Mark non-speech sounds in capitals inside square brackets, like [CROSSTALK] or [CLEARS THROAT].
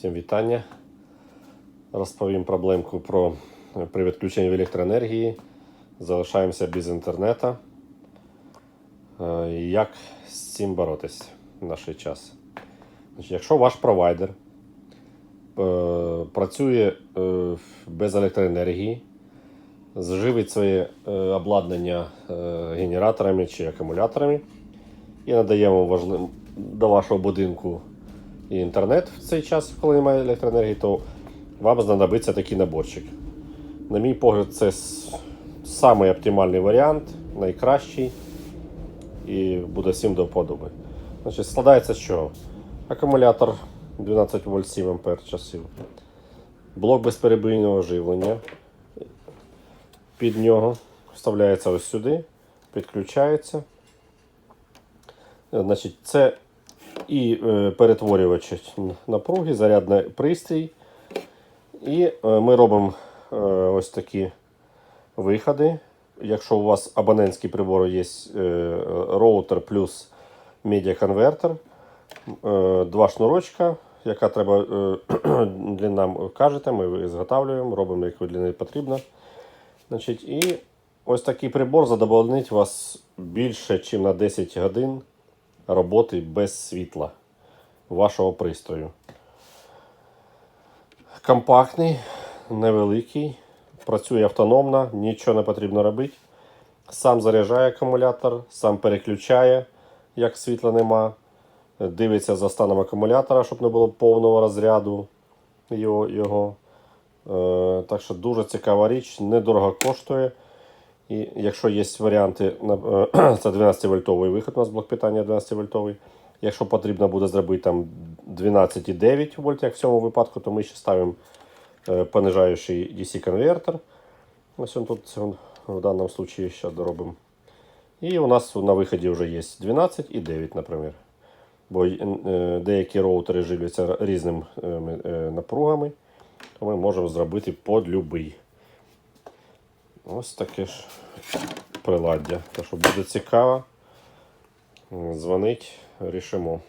Всім вітання. Розповім проблемку про е, при відключенні електроенергії. Залишаємося без інтернету. Е, Як з цим боротись в наш час? Якщо ваш провайдер е, працює без електроенергії, зживить своє обладнання генераторами чи акумуляторами і надаємо до вашого будинку і інтернет в цей час, коли немає електроенергії, то вам знадобиться такий наборчик. На мій погляд, це самий оптимальний варіант, найкращий і буде всім до вподоби. Значить, складається з чого? Акумулятор 12 вольт 7 ампер часів, блок безперебійного живлення. Під нього вставляється ось сюди, підключається. Значить, це і е, перетворювач напруги, зарядний пристрій. І е, ми робимо е, ось такі виходи. Якщо у вас абонентський прибор є роутер плюс медіаконвертер, два шнурочка, яка треба [CLEARS THROAT] длина, кажете, ми зготавлюємо, робимо, яку длини потрібно. Значить, і ось такий прибор задовольнить вас більше, ніж на 10 годин роботи без світла вашого пристрою. Компактний, невеликий, працює автономно, нічого не потрібно робити. Сам заряджає акумулятор, сам переключає, як світла нема. Дивиться за станом акумулятора, щоб не було повного розряду його. Е, так що дуже цікава річ, недорого коштує. І якщо є варіанти, е, [CLEARS THROAT] це 12 вольтовий виход, у нас блок питання 12 вольтовий. Якщо потрібно буде зробити там 12,9 вольт, як в цьому випадку, то ми ще ставимо е, понижаючий DC конвертер. Ось він тут в даному випадку ще доробимо. І у нас на виході вже є 12,9, наприклад. Бо е, деякі роутери живляться різними напругами, то ми можемо зробити под любий. Ось таке ж приладдя. Та що буде цікаво. Дзвонить, рішимо.